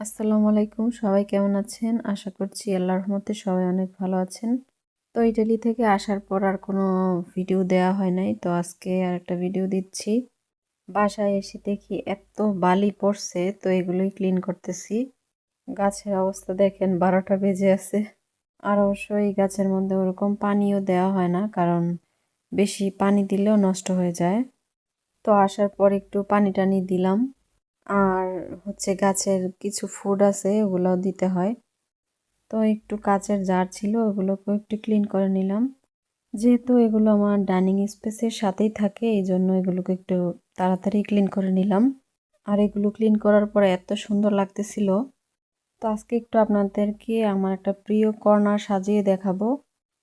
আসসালামু আলাইকুম, সবাই কেমন আছেন? আশা করছি আল্লাহর রহমতে সবাই অনেক ভালো আছেন। তো ইটালি থেকে আসার পর আর কোনো ভিডিও দেয়া হয় নাই, তো আজকে আর একটা ভিডিও দিচ্ছি। বাসায় এসে দেখি এত বালি পড়ছে, তো এগুলোই ক্লিন করতেছি। গাছের অবস্থা দেখেন, বারোটা বেজে আছে। আর অবশ্যই গাছের মধ্যে ওরকম পানিও দেওয়া হয় না, কারণ বেশি পানি দিলেও নষ্ট হয়ে যায়। তো আসার পর একটু পানি টানি দিলাম। আর হচ্ছে গাছের কিছু ফুড আছে ওগুলো দিতে হয়। তো একটু কাচের জার ছিল, ওগুলোকেও একটু ক্লিন করে নিলাম। যেহেতু এগুলো আমার ডাইনিং স্পেসের সাথেই থাকে এই জন্য এগুলোকে একটু তাড়াতাড়ি ক্লিন করে নিলাম। আর এগুলো ক্লিন করার পরে এত সুন্দর লাগতেছিল। তো আজকে একটু আপনাদেরকে আমার একটা প্রিয় কর্নার সাজিয়ে দেখাবো।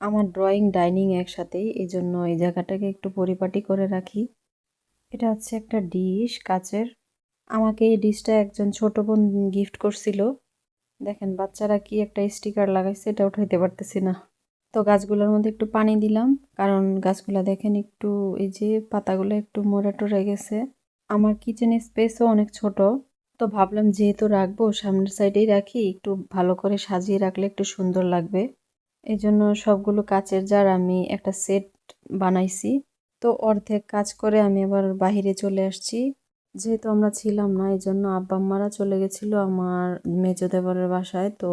আমার ড্রয়িং ডাইনিং একসাথেই এই জন্য এই জায়গাটাকে একটু পরিপাটি করে রাখি। এটা হচ্ছে একটা ডিশ, কাচের। আমাকে এই ডিশটা একজন ছোট বোন গিফট করছিল। দেখেন, বাচ্চারা কি একটা স্টিকার লাগাইছে, এটা উঠাইতে পারতেছি না। তো গাছগুলোর মধ্যে একটু পানি দিলাম, কারণ গাছগুলো দেখেন একটু, এই যে পাতাগুলো একটু মরে টরে গেছে। আমার কিচেন স্পেসও অনেক ছোট, তো ভাবলাম যেহেতু রাখব, সামনের সাইডেই রাখি, একটু ভালো করে সাজিয়ে রাখলে একটু সুন্দর লাগবে। এই জন্য সবগুলো কাচের জার আমি একটা সেট বানাইছি। তো অর্ধেক কাজ করে আমি আবার বাহিরে চলে আসছি। যেহেতু আমরা ছিলাম না এই জন্য আব্বা আম্মারা চলে গেছিল আমার মেজো দেবরের বাসায়। তো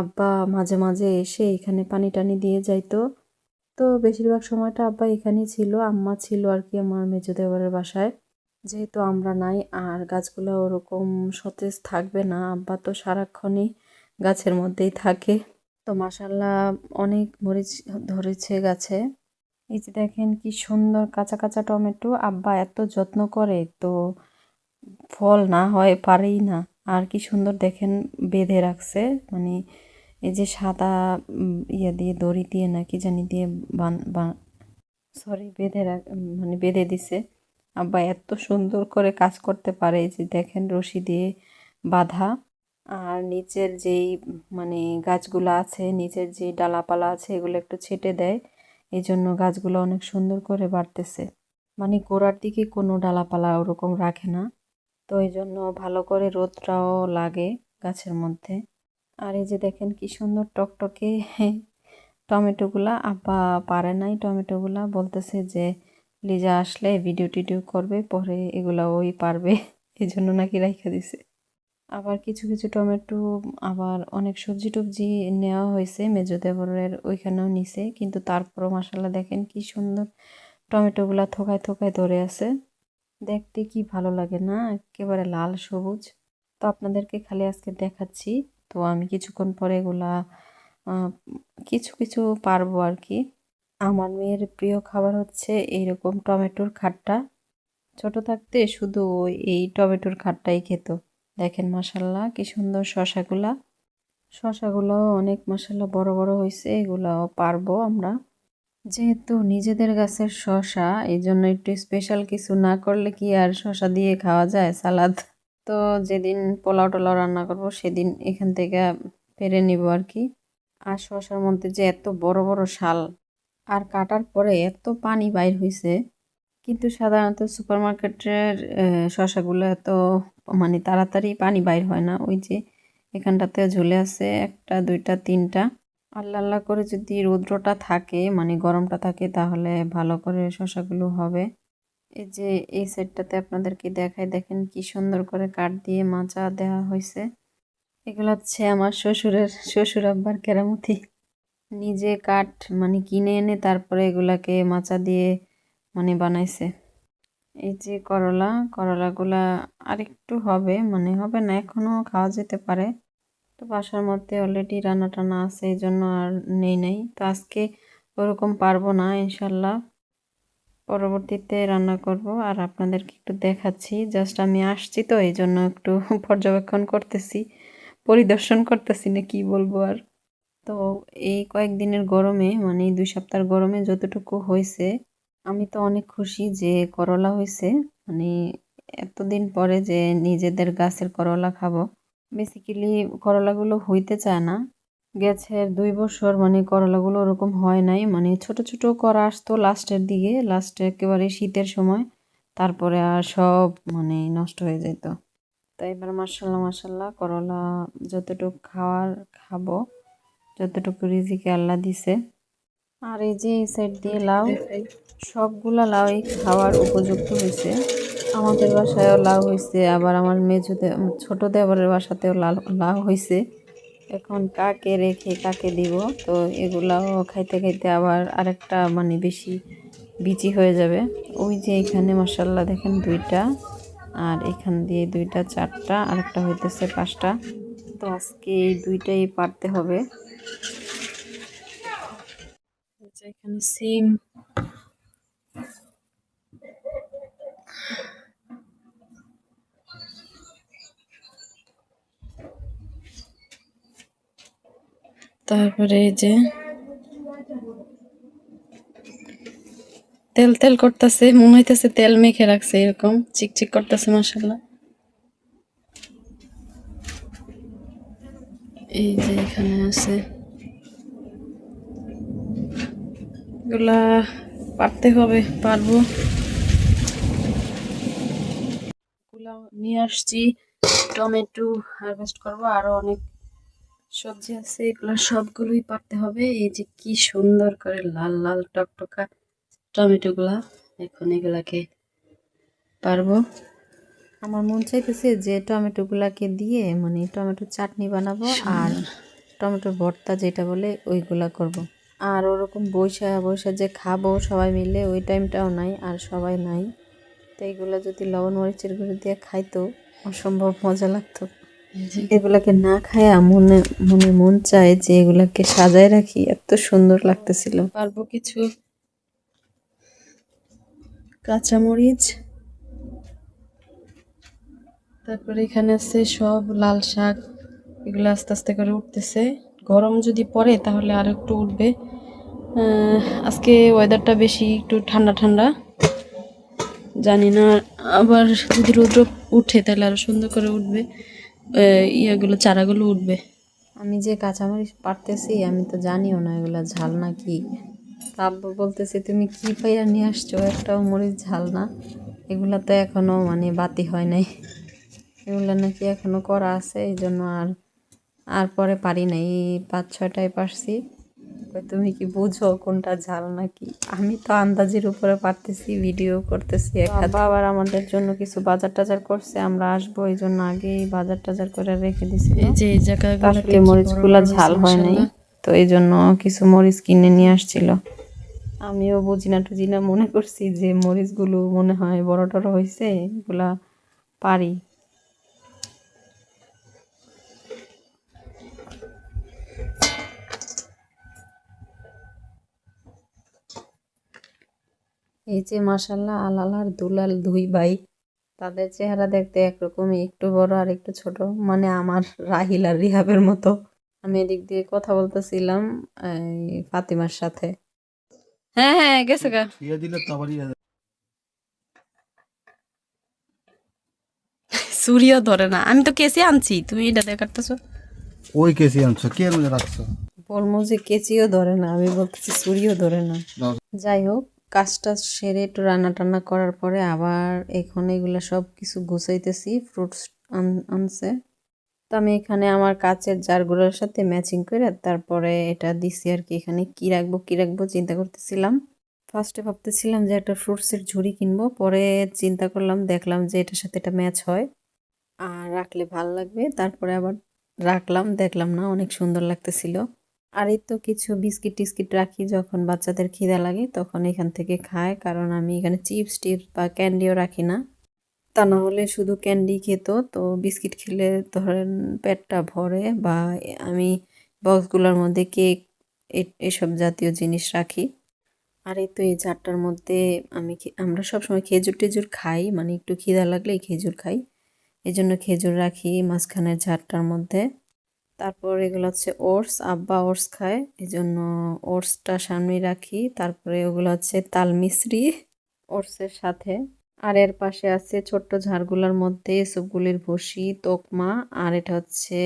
আব্বা মাঝে মাঝে এসে এখানে পানি টানি দিয়ে যাইতো। তো বেশিরভাগ সময়টা আব্বা এখানেই ছিল, আম্মা ছিল আর কি আমার মেজো দেবরের বাসায়। যেহেতু আমরা নাই, আর গাছগুলো ওরকম সতেজ থাকবে না, আব্বা তো সারাক্ষণই গাছের মধ্যেই থাকে। তো মাসাল্লাহ অনেক মরিচ ধরেছে গাছে। এই যে দেখেন কি সুন্দর কাঁচা কাঁচা টমেটো। আব্বা এত যত্ন করে তো ফল না হয় পারেই না। আর কি সুন্দর দেখেন বেঁধে রাখছে। মানে এই যে সাদা ইয়ে দিয়ে দড়ি দিয়ে না কি জানি দিয়ে বান সরি বেঁধে রাখ মানে বেঁধে দিছে। আব্বা এত সুন্দর করে কাজ করতে পারে যে দেখেন রশি দিয়ে বাঁধা। আর নিচের যেই মানে গাছগুলো আছে, নিচের যে ডালাপালা আছে, এগুলো একটু ছেটে দেয়। এই জন্য গাছগুলো অনেক সুন্দর করে বাড়তেছে। মানে গোড়ার দিকে কোনো ডালাপালা ওরকম রাখে না। তো এই জন্য ভালো করে রোদটাও লাগে গাছের মধ্যে। আর এই যে দেখেন কি সুন্দর টকটকে টমেটোগুলা, আব্বা পারে নাই টমেটোগুলা, বলতেছে যে লিজা আসলে ভিডিও টিডিও করবে, পরে এগুলা ওই পারবে এই জন্য নাকি রাইখা দিছে। আবার কিছু কিছু টমেটো, আবার অনেক সবজি টবজি নেওয়া হয়েছে মেজো দেবরের, ওইখানেও নিছে। কিন্তু তারপরও মশালা দেখেন কি সুন্দর টমেটোগুলা থোকায় থোকায় ধরে আছে। দেখতে কি ভালো লাগে না? একেবারে লাল সবুজ। তো আপনাদেরকে খালি আজকে দেখাচ্ছি। তো আমি কিছুক্ষণ পরে এগুলা কিছু কিছু পারব আর কি। আমার মেয়ের প্রিয় খাবার হচ্ছে এইরকম টমেটোর খাট্টা। ছোট থাকতে শুধু এই টমেটোর খাট্টাই খেত। দেখেন মশাল্লা কি সুন্দর শশাগুলা শশাগুলো অনেক মশাল্লা বড় বড় হয়েছে এগুলাও পারব আমরা। যেহেতু নিজেদের গাছের শশা এই জন্য একটু স্পেশাল কিছু না করলে কি আর শশা দিয়ে খাওয়া যায়, সালাদ? তো যেদিন পোলাও টোলাও রান্না করব, সেদিন এখান থেকে পেরে নিব আর কি। আর শশার মধ্যে যে এত বড় বড় শাল, আর কাটার পরে এত পানি বাইর হয়েছে কিন্তু সাধারণত সুপার মার্কেটের শশাগুলো এত মানে তাড়াতাড়ি পানি বাইর হয় না। ওই যে এখানটাতে ঝুলে আছে একটা, দুইটা, তিনটা। আল্লাহ আল্লাহ করে যদি রৌদ্রটা থাকে মানে গরমটা থাকে, তাহলে ভালো করে শশাগুলো হবে। এই যে এই সাইডটাতে আপনাদেরকে দেখায় দেখেন কি সুন্দর করে কাঠ দিয়ে মাচা দেওয়া হয়েছে। এগুলো হচ্ছে আমার শ্বশুরের, শ্বশুর আব্বার কেরামতি। নিজে কাঠ মানে কিনে এনে তারপরে এগুলাকে মাচা দিয়ে মানে বানাইছে। এই যে করলা, করলাগুলা আরেকটু হবে মানে হবে না এখনও খাওয়া যেতে পারে। তো বাসার মধ্যে অলরেডি রান্না টানা আছে, এই জন্য আর নেই নেই। তো আজকে ওরকম পারব না, ইনশাল্লাহ। পরবর্তীতে রান্না করব, আর আপনাদেরকে একটু দেখাচ্ছি। জাস্ট আমি আসছি তো, এই জন্য একটু পর্যবেক্ষণ করতেছি, পরিদর্শন করতেছি না কি বলব আর। তো এই কয়েকদিনের গরমে মানে দুই সপ্তাহের গরমে যতটুকু হয়েছে আমি তো অনেক খুশি যে করলা হয়েছে মানে এতদিন পরে যে নিজেদের গাছের করলা খাব। বেসিক্যালি করলাগুলো হইতে চায় না। গেছের দুই বছর মানে করলাগুলো ওরকম হয় নাই। মানে ছোট ছোট করা আসতো লাস্টের দিকে। লাস্টে একেবারে শীতের সময়। তারপরে আর সব মানে নষ্ট হয়ে যেত তো এবার মাসাল্লাহ মাসাল্লাহ করলা যতটুকু খাওয়ার, খাব। যতটুকু রিজিকে আল্লাহ দিছে। আর এই যে এই সাইড দিয়ে লাউ, সবগুলা লাউ এই খাওয়ার উপযুক্ত হয়েছে। আমাদের বাসায়ও লাউ হয়েছে, আবার আমার মেজুতে ছোট দেবরের বাসাতেও লাল, লাউ হয়েছে। এখন কাকে রেখে কাকে দিব? তো এগুলাও খাইতে খাইতে আবার আরেকটা মানে বেশি বিচি হয়ে যাবে। ওই যে এখানে মশাল্লা দেখেন দুইটা, আর এখান দিয়ে দুইটা, চারটা, আরেকটা হইতেছে পাঁচটা। তো আজকে এই দুইটাই পারতে হবে। এখানে সিম তারপরে এই যে তেল তেল করতেছে, মনে হইতেছে তেল মেখে রাখছে এরকম চিকচিক করতেছে মাসাল্লাহ এই যে এখানে আছে এগুলা পারতে হবে পারব। নিয়ে আসছি টমেটো হারভেস্ট করব আরও অনেক সবজি আছে এগুলো সবগুলোই পারতে হবে। এই যে কি সুন্দর করে লাল লাল টকটকা টমেটো গুলা এখন এগুলাকে পারব। আমার মন চাইতেছে যে টমেটো গুলাকে দিয়ে মানে টমেটো চাটনি বানাবো আর টমেটো ভর্তা যেটা বলে ওইগুলা করব। আর ওরকম বৈশা বৈশা যে খাব সবাই মিলে ওই টাইমটাও নাই আর সবাই নাই। তো এইগুলো যদি লবণ মরিচের গুঁড়ো দিয়ে খাইতো, অসম্ভব মজা লাগতো। এগুলাকে না খায়া মনে মনে মন চায় যে এগুলাকে সাজায় রাখি, এত সুন্দর লাগতেছিল। পারব কিছু কাঁচামরিচ। তারপরে এখানে আছে সব লাল শাক, এগুলো আস্তে আস্তে করে উঠতেছে। গরম যদি পড়ে তাহলে আর একটু উঠবে। আজকে ওয়েদারটা বেশি একটু ঠান্ডা ঠান্ডা। জানি না, আবার যদি রৌদ্র উঠে তাহলে আরও সুন্দর করে উঠবে। ইয়েগুলো, চারাগুলো উঠবে। আমি যে কাঁচামরিচ পারতেছি আমি তো জানিও না এগুলো ঝাল না কি আব্বু বলতেছে, তুমি কি পাইয়া নিয়ে আসছো? একটাও মরিচ ঝাল না। এগুলো তো এখনও মানে বাতি হয় নাই। এগুলো নাকি এখনও করা আছে এই জন্য আর আর পরে পারি নাই পাঁচ ছয়টায় পারছি। তুমি কি বুঝো কোনটা ঝাল নাকি? আমি তো আন্দাজের উপরে পারতেছি ভিডিও করতেছি আবার আমাদের জন্য কিছু বাজার টাজার করছে আমরা আসব এই জন্য আগেই বাজার টাজার করে রেখে দিছি যে এই জায়গাগুলোতে মরিচগুলো ঝাল হয় নাই তো এই জন্য কিছু মরিচ কিনে নিয়ে আসছিল। আমিও বুঝি না টুজি না মনে করছি যে মরিচগুলো মনে হয় বড় টড় হয়েছে এগুলা পারি। এই যে মাসাল্লাহ আলাল আর দুলাল দুই ভাই তাদের চেহারা দেখতে একরকমই একটু বড় আর একটু ছোট। মানে আমার রাহিল আর রিহাবের মতো। আমি এদিক দিয়ে কথা বলতেছিলাম ফাতিমার সাথে। হ্যাঁ হ্যাঁ গেছে গা। সূর্য ধরে না। আমি তো কেসি আনছি তুমি এটা দেখাতেছো ওই কেসি আনছো কে রাখছো? বলব যে কেচিও ধরে না আমি বলতেছি সূর্য ধরে না। যাই হোক কাজটা সেরে একটু রান্না টান্না করার পরে আবার এখন এগুলো সব কিছু গুছাইতেছি ফ্রুটস আনছে। তো আমি এখানে আমার কাচের জারগুলোর সাথে ম্যাচিং করে তারপরে এটা দিছি আর কি এখানে কি রাখব কি রাখব চিন্তা করতেছিলাম। ফার্স্টে ভাবতেছিলাম যে একটা ফ্রুটসের ঝুড়ি কিনবো, পরে চিন্তা করলাম, দেখলাম যে এটার সাথে এটা ম্যাচ হয়। আর রাখলে ভালো লাগবে, তারপরে আবার রাখলাম, দেখলাম না, অনেক সুন্দর লাগতেছিল। আর এই তো কিছু বিস্কিট টিস্কিট রাখি যখন বাচ্চাদের খিদা লাগে, তখন এখান থেকে খায়। কারণ আমি এখানে চিপস, টিপস বা ক্যান্ডিও রাখি না। তা না হলে শুধু ক্যান্ডি খেত। তো বিস্কিট খেলে ধরেন পেটটা ভরে বা আমি বক্সগুলোর মধ্যে কেক এসব জাতীয় জিনিস রাখি। আর এই তো এই জারটার মধ্যে আমি আমরা সবসময় খেজুর টেজুর খাই। মানে একটু খিদা লাগলে খেজুর খাই। এই জন্য খেজুর রাখি মাঝখানের ঝাড়টার মধ্যে। তারপর এগুলো হচ্ছে ওটস, আব্বা ওটস খায় এই জন্য ওটসটা সামনে রাখি। তারপরে ওগুলো হচ্ছে তাল মিশ্রি ওটসের সাথে। আর এর পাশে আছে ছোট্ট ঝাড়গুলোর মধ্যে এসবগুলির ভুসি, তোকমা, আর এটা হচ্ছে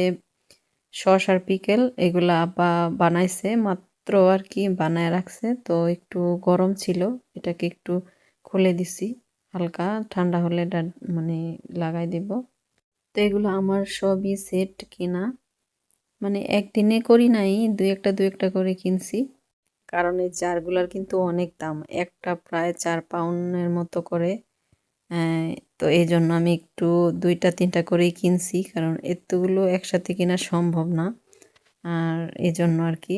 শশার পিকেল। এগুলো আব্বা বানাইছে, মাত্র আর কি বানায় রাখছে। তো একটু গরম ছিল, এটাকে একটু খুলে দিছি। হালকা ঠান্ডা হলে এটা মানে লাগাই দিব। তো এগুলো আমার সবই সেট কিনা। মানে একদিনে করি নাই দু একটা দু একটা করে কিনছি। কারণ এই জারগুলার কিন্তু অনেক দাম, একটা প্রায় চার পাউন্ডের মতো করে। তো এই জন্য আমি একটু দুইটা, তিনটা করেই কিনছি, কারণ এতগুলো একসাথে কেনা সম্ভব না। আর এই জন্য আর কি।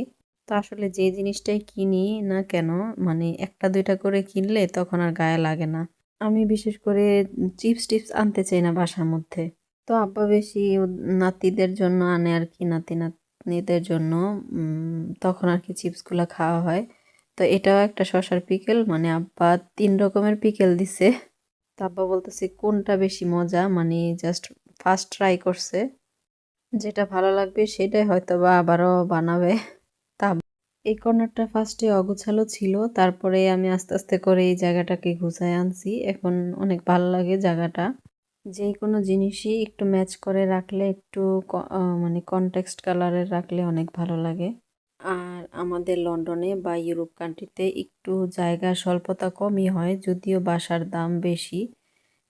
তো আসলে যে জিনিসটাই কিনি না কেন মানে একটা, দুইটা করে কিনলে তখন আর গায়ে লাগে না। আমি বিশেষ করে চিপস, টিপস আনতে চাই না বাসার মধ্যে। তো আব্বা বেশি নাতিদের জন্য আনে আর কি, নাতি নাতনিদের জন্য। তখন আর কি চিপসগুলো খাওয়া হয়। তো এটাও একটা শশার পিকেল মানে আব্বা তিন রকমের পিকেল দিছে। তো আব্বা বলতেছে, কোনটা বেশি মজা? মানে জাস্ট ফার্স্ট ট্রাই করছে। যেটা ভালো লাগবে সেটাই হয়তো বা আবারও বানাবে। তা এই কর্নারটা ফার্স্টে অগোছালো ছিল, তারপরে আমি আস্তে আস্তে করে এই জায়গাটাকে গুছায় আনছি। এখন অনেক ভালো লাগে জায়গাটা। যে কোনো জিনিসই একটু ম্যাচ করে রাখলে, একটু মানে কনটেক্সট কালারের রাখলে অনেক ভালো লাগে। আর আমাদের লন্ডনে বা ইউরোপ কান্ট্রিতে একটু জায়গা স্বল্পতা কমই হয়, যদিও বাসার দাম বেশি।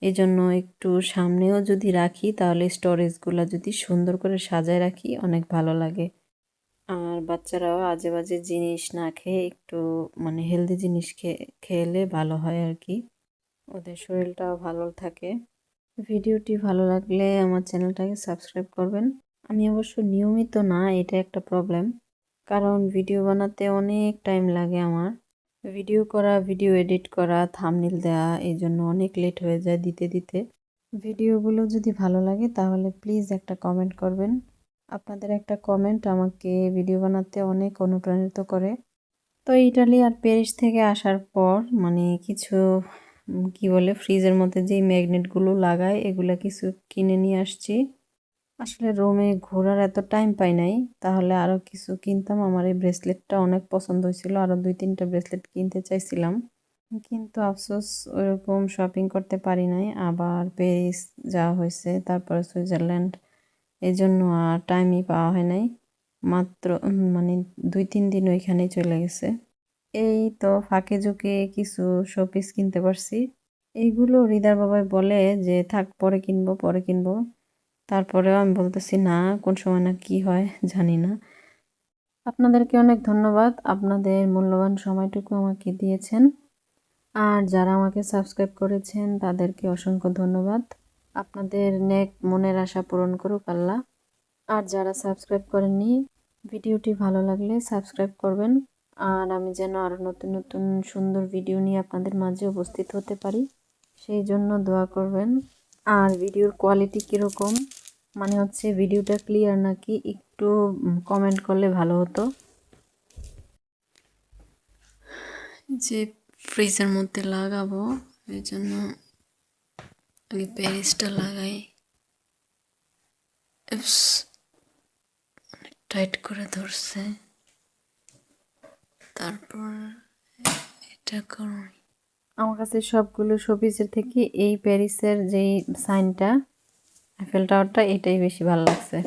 এজন্য একটু সামনেও যদি রাখি, তাহলে স্টোরেজগুলো যদি সুন্দর করে সাজায় রাখি, অনেক ভালো লাগে। আর বাচ্চারাও আজে বাজে জিনিস না খেয়ে একটু মানে হেলদি জিনিস খেয়ে খেলে ভালো হয় আর কি। ওদের শরীরটাও ভালো থাকে। ভিডিওটি ভালো লাগলে আমার চ্যানেলটাকে সাবস্ক্রাইব করবেন। আমি অবশ্য নিয়মিত না, এটা একটা প্রবলেম কারণ ভিডিও বানাতে অনেক টাইম লাগে আমার। ভিডিও করা, ভিডিও এডিট করা থামনিল দেওয়া এই জন্য অনেক লেট হয়ে যায় দিতে দিতে। ভিডিওগুলো যদি ভালো লাগে, তাহলে প্লিজ একটা কমেন্ট করবেন। আপনাদের একটা কমেন্ট আমাকে ভিডিও বানাতে অনেক অনুপ্রাণিত করে। তো ইটালি আর প্যারিস থেকে আসার পর মানে কিছু কি বলে ফ্রিজের মধ্যে যেই ম্যাগনেটগুলো লাগায় এগুলো কিছু কিনে নিয়ে আসছি। আসলে রোমে ঘোরার এত টাইম পাই নাই, তাহলে আরও কিছু কিনতাম। আমার এই ব্রেসলেটটা অনেক পছন্দ হয়েছিল আরও দুই তিনটা ব্রেসলেট কিনতে চাইছিলাম। কিন্তু আফসোস, ওইরকম শপিং করতে পারি নাই। আবার প্যারিস যাওয়া হয়েছে, তারপরে সুইজারল্যান্ড এই জন্য আর টাইমই পাওয়া হয় নাই। মাত্র মানে দুই তিন দিন ওইখানেই চলে গেছে। এই তো ফাঁকে ঝুঁকে কিছু শোপিস কিনতে পারছি। এইগুলো হৃদয় বাবাই বলে যে, থাক, পরে কিনবো পরে কিনবো। তারপরেও আমি বলতেছি, না, কোন সময় না কি হয় জানি না। আপনাদেরকে অনেক ধন্যবাদ। আপনাদের মূল্যবান সময়টুকু আমাকে দিয়েছেন। আর যারা আমাকে সাবস্ক্রাইব করেছেন, তাদেরকে অসংখ্য ধন্যবাদ। আপনাদের নেক মনের আশা পূরণ করুক আল্লাহ। আর যারা সাবস্ক্রাইব করেননি, ভিডিওটি ভালো লাগলে সাবস্ক্রাইব করবেন। আর আমি যেন আরও নতুন নতুন, সুন্দর ভিডিও নিয়ে আপনাদের মাঝে উপস্থিত হতে পারি। সেই জন্য দোয়া করবেন। আর ভিডিওর কোয়ালিটি কীরকম? মানে হচ্ছে ভিডিওটা ক্লিয়ার নাকি একটু কমেন্ট করলে ভালো হতো? যে ফ্রিজের মধ্যে লাগাবো, এই জন্য আগে প্যারিসটা লাগাই। টাইট করে ধরছে। তারপর এটা করুন। আমার কাছে সবগুলো শোপিসের থেকে এই প্যারিসের যেই সাইনটা আইফেল টাওয়ারটা এটাই বেশি ভালো লাগছে।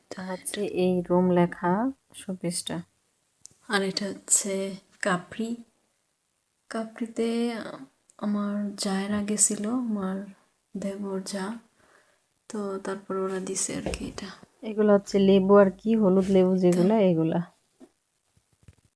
এটা হচ্ছে এই রোম লেখা শোপিসটা আর এটা হচ্ছে কাপ্রি কাপ্রিতে আমার জায়রা গেছিল আমার দেবর যা। তো তারপর ওরা দিছে আর কি এটা। এগুলো হচ্ছে লেবু আর কি হলুদ লেবু যেগুলা এগুলা।